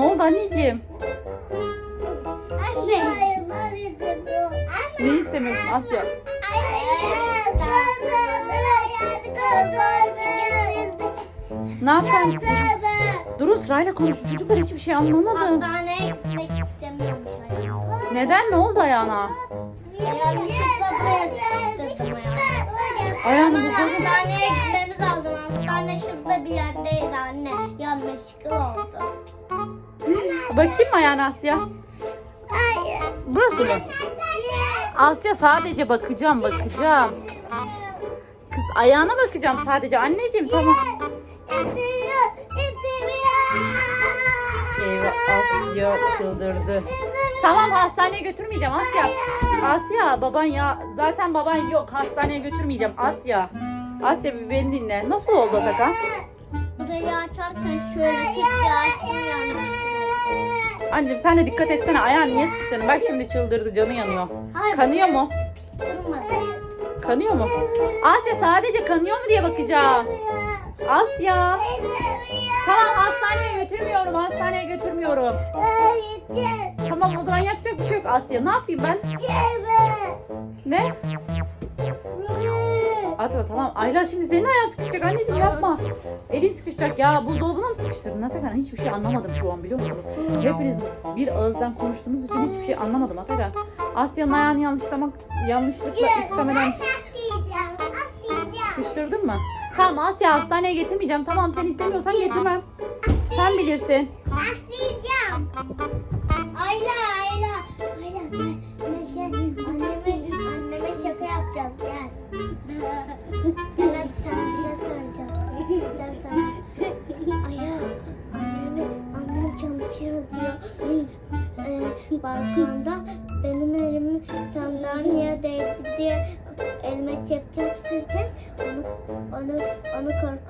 Ne oldu anneciğim? Anne. Ne istemiyorsun Asya? Ne yapalım? Durun sırayla konuşun. Çocuklar hiçbir şey anlamadım. Hastaneye gitmek istemiyormuş hayatım. Neden? Ne oldu ayağına? Ayağını bu. Hastaneye gitmemiz lazım. Hastane şurada bir yerdeydi anne. Yanlışlıkla oldu. Bakayım mı ayağına Asya? Hayır. Burası mı? Asya sadece bakacağım bakacağım. Kız ayağına bakacağım sadece anneciğim tamam. Eyvah Asya çıldırdı. Tamam hastaneye götürmeyeceğim Asya. Asya baban ya zaten baban yok hastaneye götürmeyeceğim Asya. Asya bir beni dinle. Nasıl oldu Atakan? Burayı açarken şöyle çift açtım yanlışlıkla. Anneciğim sen de dikkat etsene ayağın niye sıkıştın? Bak şimdi çıldırdı canı yanıyor. Hayır, Kanıyor mu? Kanıyor mu? Asya sadece kanıyor mu diye bakacağım. Asya. Tamam hastaneye götürmüyorum hastaneye götürmüyorum. Tamam o zaman yapacak bir şey yok Asya. Ne yapayım ben? Ne? Atma tamam. Ayla şimdi senin ayağın sıkışacak anneciğim yapma. Elin sıkışacak ya. Buzdolabına mı sıkıştırdın? Atakan hiçbir şey anlamadım şu an biliyor musunuz? Hepiniz bir ağızdan konuştuğunuz için hiçbir şey anlamadım Atakan. Asya'nın ayağını yanlışlamak, yanlışlıkla istemeden sıkıştırdın mı? Tamam Asya hastaneye getirmeyeceğim. Tamam sen istemiyorsan getirmem. Sen bilirsin. Ayla Ayla. Ayla gel. Gel hadi sen bir şey söyleyeceğiz. Gel sen. Ayla. Anneme, annem çamaşır yazıyor. Ee, balkonda benim elim sandalyeye değdi diye elime cep cep süreceğiz. Onu, onu, onu korkutacağız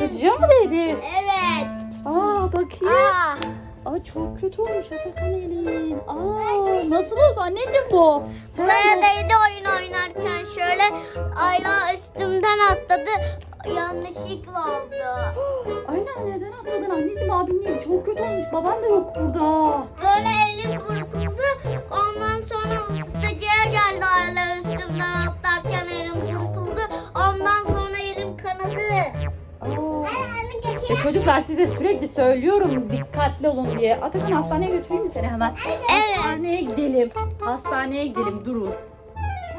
Isıtıcıya mı değdi? Evet. Aa bakayım. Aa. Aa çok kötü olmuş Atakan elin. Aa nasıl oldu anneciğim bu? Buraya değdi oyun oynarken şöyle Ayla üstümden atladı. Yanlışlıkla oldu. Aynen neden atladın anneciğim abin niye? Çok kötü olmuş baban da yok burada. Böyle elim burkuldu. Ondan sonra çocuklar size sürekli söylüyorum dikkatli olun diye. Atakan hastaneye götüreyim mi seni hemen? Evet. Hastaneye gidelim. Hastaneye gidelim durun.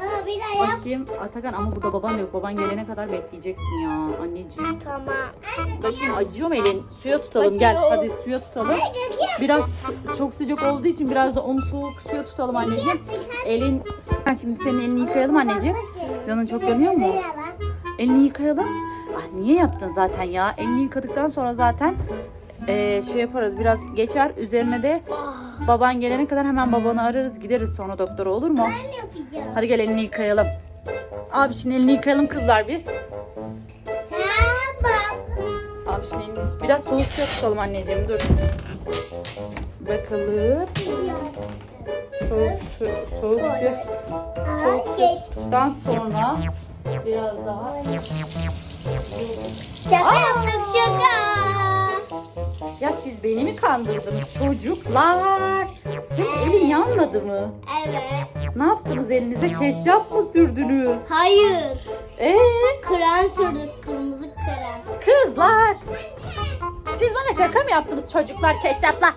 Ha, bir daha yap. Bakayım Atakan ama burada baban yok. Baban gelene kadar bekleyeceksin ya anneciğim. Tamam. Bakayım acıyor mu elin? Suya tutalım gel. Acıyor. Hadi suya tutalım. Biraz çok sıcak olduğu için biraz da onu soğuk suya tutalım anneciğim. Elin Ha, şimdi senin elini yıkayalım anneciğim. Canın çok yanıyor mu? Elini yıkayalım. Niye yaptın zaten ya? Elini yıkadıktan sonra zaten eee, şey yaparız biraz geçer. Üzerine de baban gelene kadar hemen babanı ararız gideriz sonra doktora olur mu? Ben yapacağım. Hadi gel elini yıkayalım. Abi şimdi elini yıkayalım kızlar biz. Tamam. Abi şimdi elini biraz soğuk suya tutalım anneciğim dur. Bakalım. Soğuk su, soğuk suya. Soğuk sudan sonra biraz daha. Şaka yaptık şaka. Ya siz beni mi kandırdınız çocuklar? Senin elin yanmadı mı? Evet. Ne yaptınız elinize? Ketçap mı sürdünüz? Hayır. Ee, Krem sürdük kırmızı krem. kızlar. Siz bana şaka mı yaptınız çocuklar ketçapla?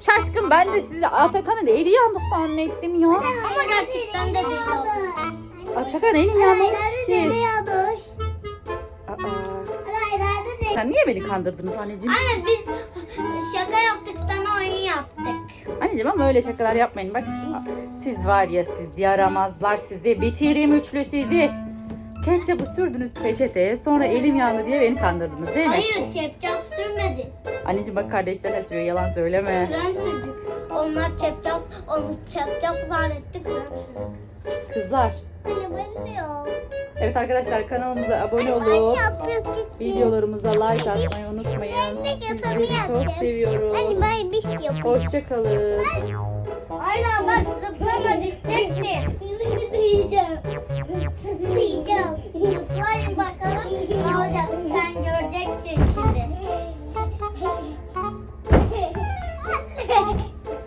Şaşkın ben de sizi Atakan'ın eli yandı zannettim ya. Ama gerçekten de değil. Atakan elin yanmamış ki. Sen niye beni kandırdınız anneciğim? Anne biz şaka yaptık sana oyun yaptık. Anneciğim ama öyle şakalar yapmayın. Bak siz var ya siz yaramazlar sizi. Bitireyim üçlü sizi. Ketçapı sürdünüz peçeteye sonra elim yandı diye beni kandırdınız değil mi? Hayır çepçap sürmedi. Anneciğim bak kardeşlerine sürüyor yalan söyleme. Krem sürdük. Onlar çepçap, onu çepçap zannetti krem sürdük. Kızlar. Anne ben de yok. Evet arkadaşlar kanalımıza abone olup videolarımıza like atmayı unutmayın. Sizleri çok seviyoruz. şey. Hoşçakalın. Aynen bak zıplama düşeceksin. Yiyeceğim. Yiyeceğim.